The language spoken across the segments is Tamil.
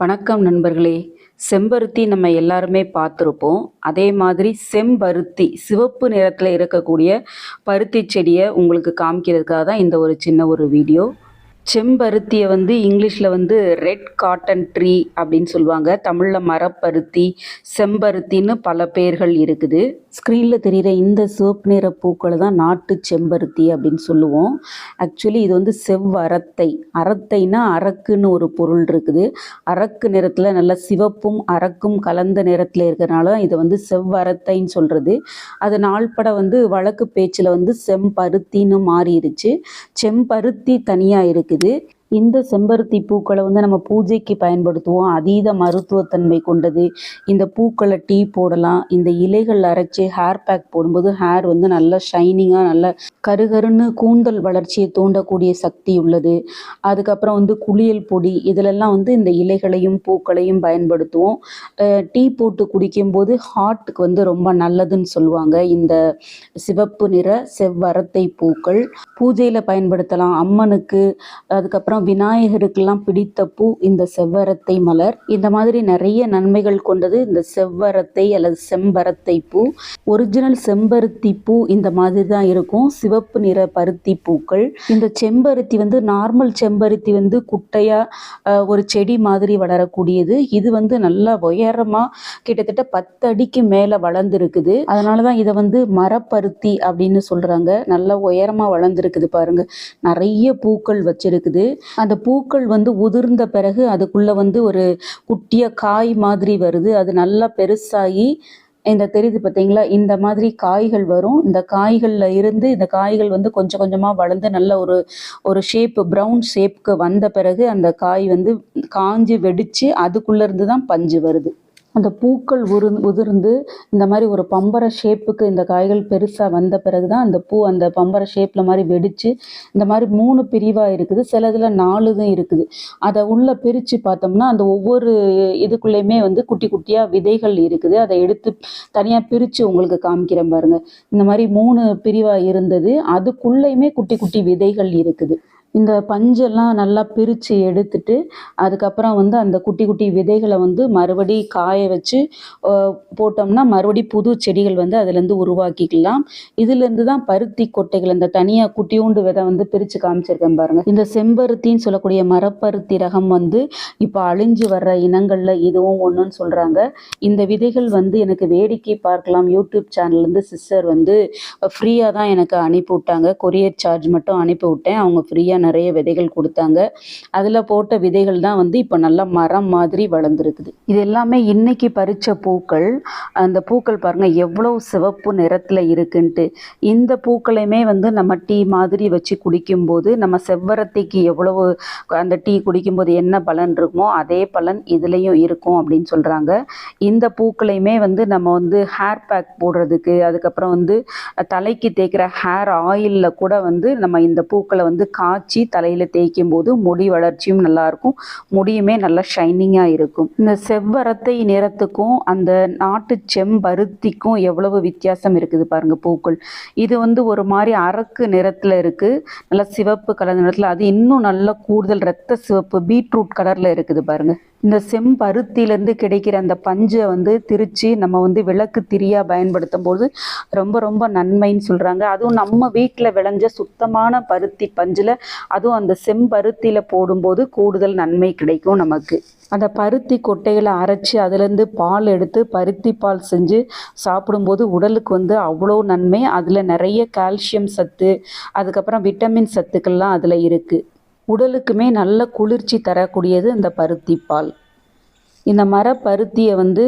வணக்கம் நண்பர்களே. செம்பருத்தி நம்ம எல்லாருமே பார்த்துருப்போம். அதே மாதிரி செம்பருத்தி சிவப்பு நிறத்தில் இருக்கக்கூடிய பருத்தி செடியை உங்களுக்கு காமிக்கிறதுக்காக தான் இந்த ஒரு சின்ன ஒரு வீடியோ. செம்பருத்தியை வந்து இங்கிலீஷில் வந்து ரெட் காட்டன் ட்ரீ அப்படின்னு சொல்லுவாங்க. தமிழில் மரப்பருத்தி செம்பருத்தின்னு பல பேர்கள் இருக்குது. ஸ்க்ரீனில் தெரிகிற இந்த சிவப்பு நிற பூக்களை தான் நாட்டு செம்பருத்தி அப்படின்னு சொல்லுவோம். ஆக்சுவலி இது வந்து செவ்வரத்தை அரத்தைனா அரக்குன்னு ஒரு பொருள் இருக்குது. அரக்கு நிறத்தில் நல்ல சிவப்பும் அரக்கும் கலந்த நிறத்தில் இருக்கிறனால தான் இதை வந்து செவ்வரத்தைன்னு சொல்கிறது அது நாள்பட வந்து வழக்கு பேச்சில் வந்து செம்பருத்தின்னு மாறிடுச்சு செம்பருத்தி தனியாக இருக்குது. aider இந்த செம்பருத்தி பூக்களை வந்து நம்ம பூஜைக்கு பயன்படுத்துவோம். அதீத மருத்துவத்தன்மை கொண்டது. இந்த பூக்களை டீ போடலாம். இந்த இலைகள் அரைச்சி ஹேர் பேக் போடும்போது ஹேர் வந்து நல்லா ஷைனிங்காக நல்ல கருகருன்னு கூந்தல் வளர்ச்சியை தூண்டக்கூடிய சக்தி உள்ளது. அதுக்கப்புறம் வந்து குளியல் பொடி. இதிலெல்லாம் வந்து இந்த இலைகளையும் பூக்களையும் பயன்படுத்துவோம். டீ போட்டு குடிக்கும்போது ஹார்ட்டுக்கு வந்து ரொம்ப நல்லதுன்னு சொல்லுவாங்க. இந்த சிவப்பு நிற செவ்வரத்தை பூக்கள். பூஜையில் பயன்படுத்தலாம். அம்மனுக்கு அதுக்கப்புறம் விநாயகருக்கெல்லாம் பிடித்த பூ இந்த செவ்வரத்தை மலர். இந்த மாதிரி நிறைய நன்மைகள் கொண்டது இந்த செவ்வரத்தை அல்லது செம்பரத்தை பூ. ஒரிஜினல் செம்பருத்தி பூ இந்த மாதிரி தான் இருக்கும். சிவப்பு நிற பருத்தி பூக்கள். இந்த செம்பருத்தி வந்து நார்மல் செம்பருத்தி வந்து குட்டையாக ஒரு செடி மாதிரி வளரக்கூடியது. இது வந்து நல்லா உயரமாக கிட்டத்தட்ட பத்து அடிக்கு மேலே வளர்ந்துருக்குது. அதனால தான் இதை வந்து மரப்பருத்தி அப்படின்னு சொல்கிறாங்க நல்லா உயரமாக வளர்ந்துருக்குது பாருங்க. நிறைய பூக்கள் வச்சிருக்குது. அந்த பூக்கள் வந்து உதிர்ந்த பிறகு அதுக்குள்ளே வந்து ஒரு குட்டிய காய் மாதிரி வருது. அது நல்லா பெருசாகி இந்த தெரியுது பார்த்தீங்களா இந்த மாதிரி காய்கள் வரும். இந்த காய்களில் இருந்து இந்த காய்கள் வந்து கொஞ்சம் கொஞ்சமாக வளர்ந்து நல்ல ஒரு ஒரு ஷேப்பு ப்ரௌன் ஷேப்புக்கு வந்த பிறகு அந்த காய் வந்து காஞ்சி வெடித்து அதுக்குள்ளேருந்து தான் பஞ்சு வருது. அந்த பூக்கள் உரு உதிர்ந்து இந்த மாதிரி ஒரு பம்பரை ஷேப்புக்கு இந்த காய்கள் பெருசாக வந்த பிறகு தான் அந்த பூ அந்த பம்பரை ஷேப்பில் மாதிரி வெடித்து இந்த மாதிரி மூணு பிரிவாக இருக்குது. சிலதில் நாலு தான் இருக்குது. அதை உள்ளே பிரித்து பார்த்தோம்னா அந்த ஒவ்வொரு இதுக்குள்ளேயுமே வந்து குட்டி குட்டியாக விதைகள் இருக்குது. அதை எடுத்து தனியாக பிரித்து உங்களுக்கு காமிக்கிறேன் பாருங்கள் இந்த மாதிரி மூணு பிரிவாக இருந்தது. அதுக்குள்ளேயுமே குட்டி குட்டி விதைகள் இருக்குது. இந்த பஞ்செல்லாம் நல்லா பிரித்து எடுத்துட்டு அதுக்கப்புறம் வந்து அந்த குட்டி குட்டி விதைகளை வந்து மறுபடி காய வச்சு போட்டோம்னா மறுபடி புது செடிகள் வந்து அதுலேருந்து உருவாக்கிக்கலாம். இதுலேருந்து தான் பருத்தி கொட்டைகள் இந்த தனியாக குட்டியூண்டு விதை வந்து பிரித்து காமிச்சிருக்கேன் பாருங்கள் இந்த செம்பருத்தின்னு சொல்லக்கூடிய மரப்பருத்தி ரகம் வந்து இப்போ அழிஞ்சு வர்ற இனங்களில் இதுவும் ஒன்றுன்னு சொல்கிறாங்க இந்த விதைகள் வந்து எனக்கு வேடிக்கை பார்க்கலாம். யூடியூப் சேனல்லேருந்து சிஸ்டர் வந்து ஃப்ரீயாக தான் எனக்கு அனுப்பி விட்டாங்க. கொரியர் சார்ஜ் மட்டும் அனுப்பி விட்டேன். அவங்க ஃப்ரீயாக நிறைய விதைகள் கொடுத்தாங்க. அதில் போட்ட விதைகள் தான் வந்து இப்போ நல்லா மரம் மாதிரி வளர்ந்துருக்குது. இது எல்லாமே இன்னைக்கு பறித்த பூக்கள். அந்த பூக்கள் பாருங்கள் எவ்வளோ சிவப்பு நிறத்தில் இருக்குன்ட்டு. இந்த பூக்களையுமே வந்து நம்ம டீ மாதிரி வச்சு குடிக்கும்போது நம்ம செவ்வரத்திக்கு எவ்வளவு அந்த டீ குடிக்கும்போது என்ன பலன் இருக்குமோ அதே பலன் இதுலேயும் இருக்கும் அப்படின்னு சொல்கிறாங்க இந்த பூக்களையுமே வந்து நம்ம வந்து ஹேர் பேக் போடுறதுக்கு அதுக்கப்புறம் வந்து தலைக்கு தேய்க்கிற ஹேர் ஆயிலில் கூட வந்து நம்ம இந்த பூக்களை வந்து காய்ச்சி தலையில் தேய்க்கும் போது முடி வளர்ச்சியும் நல்லாயிருக்கும். முடியுமே நல்லா ஷைனிங்காக இருக்கும். இந்த செவ்வரத்தை நிறத்துக்கும் அந்த நாட்டு செம்பருத்திக்கும் எவ்வளவு வித்தியாசம் இருக்குது பாருங்கள் பூக்கள். இது வந்து ஒரு மாதிரி அரக்கு நிறத்தில் இருக்குது நல்லா சிவப்பு கலர் நிறத்தில். அது இன்னும் நல்லா கூடுதல் ரத்த சிவப்பு பீட்ரூட் கலரில் இருக்குது பாருங்கள் இந்த செம்பருத்திலேருந்து கிடைக்கிற அந்த பஞ்சை வந்து திரிச்சு நம்ம வந்து விளக்கு திரியாக பயன்படுத்தும் போது ரொம்ப ரொம்ப நன்மைன்னு சொல்கிறாங்க அதுவும் நம்ம வீட்டில் விளைஞ்ச சுத்தமான பருத்தி பஞ்சில் அதுவும் அந்த செம்பருத்தியில் போடும்போது கூடுதல் நன்மை கிடைக்கும் நமக்கு. அந்த பருத்தி கொட்டைகளை அரைச்சி அதுலேருந்து பால் எடுத்து பருத்தி பால் செஞ்சு சாப்பிடும்போது உடலுக்கு வந்து அவ்வளோ நன்மை. அதில் நிறைய கால்சியம் சத்து அதுக்கப்புறம் விட்டமின் சத்துக்கள்லாம் அதில் இருக்குது உடலுக்குமே நல்ல குளிர்ச்சி தரக்கூடியது இந்த பருத்தி பால். இந்த மரப்பருத்தியை வந்து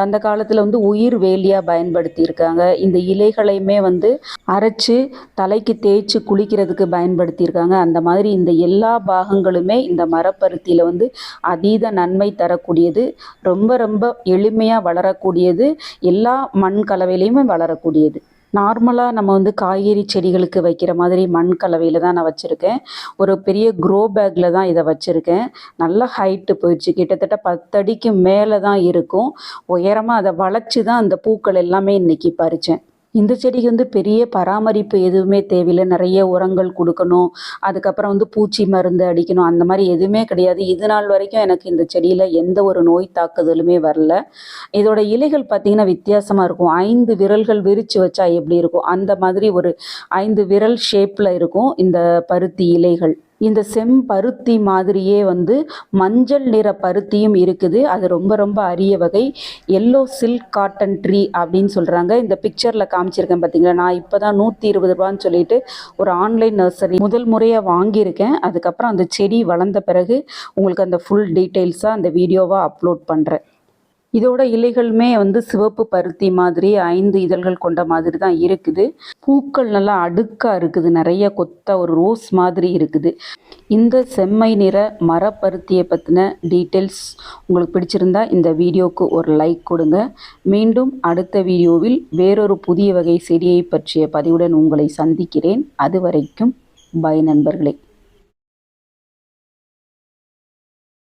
அந்த காலத்தில் வந்து உயிர் வேலியாக பயன்படுத்தியிருக்காங்க. இந்த இலைகளையுமே வந்து அரைச்சு தலைக்கு தேய்ச்சி குளிக்கிறதுக்கு பயன்படுத்தியிருக்காங்க. அந்த மாதிரி இந்த எல்லா பாகங்களுமே இந்த மரப்பருத்தியில் வந்து அதீத நன்மை தரக்கூடியது ரொம்ப ரொம்ப எளிமையாக வளரக்கூடியது எல்லா மண் கலவையிலையுமே வளரக்கூடியது. நார்மலாக நம்ம வந்து காய்கறி செடிகளுக்கு வைக்கிற மாதிரி மண் கலவையில் தான் நான் வச்சுருக்கேன். ஒரு பெரிய க்ரோ பேக்கில் தான் இதை வச்சுருக்கேன். நல்ல ஹைட்டு போயிடுச்சு. கிட்டத்தட்ட பத்தடிக்கு மேலே தான் இருக்கும். உயரமாக அதை வளைச்சி தான் அந்த பூக்கள் எல்லாமே இன்றைக்கி பறித்தேன் இந்த செடிக்கு வந்து பெரிய பராமரிப்பு எதுவுமே தேவையில்லை. நிறைய உரங்கள் கொடுக்கணும். அதுக்கப்புறம் வந்து பூச்சி மருந்து அடிக்கணும். அந்த மாதிரி எதுவுமே கிடையாது. இது நாள் வரைக்கும் எனக்கு இந்த செடியில் எந்த ஒரு நோய் தாக்குதலுமே வரல. இதோட இலைகள் பார்த்திங்கன்னா வித்தியாசமாக இருக்கும். ஐந்து விரல்கள் விரித்து வச்சா எப்படி இருக்கும்? அந்த மாதிரி ஒரு ஐந்து விரல் ஷேப்பில் இருக்கும் இந்த பருத்தி இலைகள். இந்த செம்பருத்தி மாதிரியே வந்து மஞ்சள் நிற பருத்தியும் இருக்குது. அது ரொம்ப ரொம்ப அரிய வகை. எல்லோ சில்க் காட்டன் ட்ரீ அப்படின்னு சொல்கிறாங்க இந்த பிக்சரில் காமிச்சிருக்கேன் பார்த்தீங்களா நான் இப்போ தான் நூற்றி இருபது ரூபான்னு சொல்லிட்டு ஒரு ஆன்லைன் நர்சரி முதல் முறையாக வாங்கியிருக்கேன். அதுக்கப்புறம் அந்த செடி வளர்ந்த பிறகு உங்களுக்கு அந்த ஃபுல் டீட்டெயில்ஸாக அந்த வீடியோவாக அப்லோட் பண்ணுறேன் இதோட இலைகளுமே வந்து சிவப்பு பருத்தி மாதிரி ஐந்து இதழ்கள் கொண்ட மாதிரி தான் இருக்குது. பூக்கள் நல்லா அடுக்காக இருக்குது. நிறைய கொத்த ஒரு ரோஸ் மாதிரி இருக்குது. இந்த செம்மை நிற மரப்பருத்தியை பற்றின டீட்டெயில்ஸ் உங்களுக்கு பிடிச்சிருந்தா இந்த வீடியோவுக்கு ஒரு லைக் கொடுங்க. மீண்டும் அடுத்த வீடியோவில் வேறொரு புதிய வகை செடியை பற்றிய பதிவுடன் உங்களை சந்திக்கிறேன். அது வரைக்கும் பை நண்பர்களே.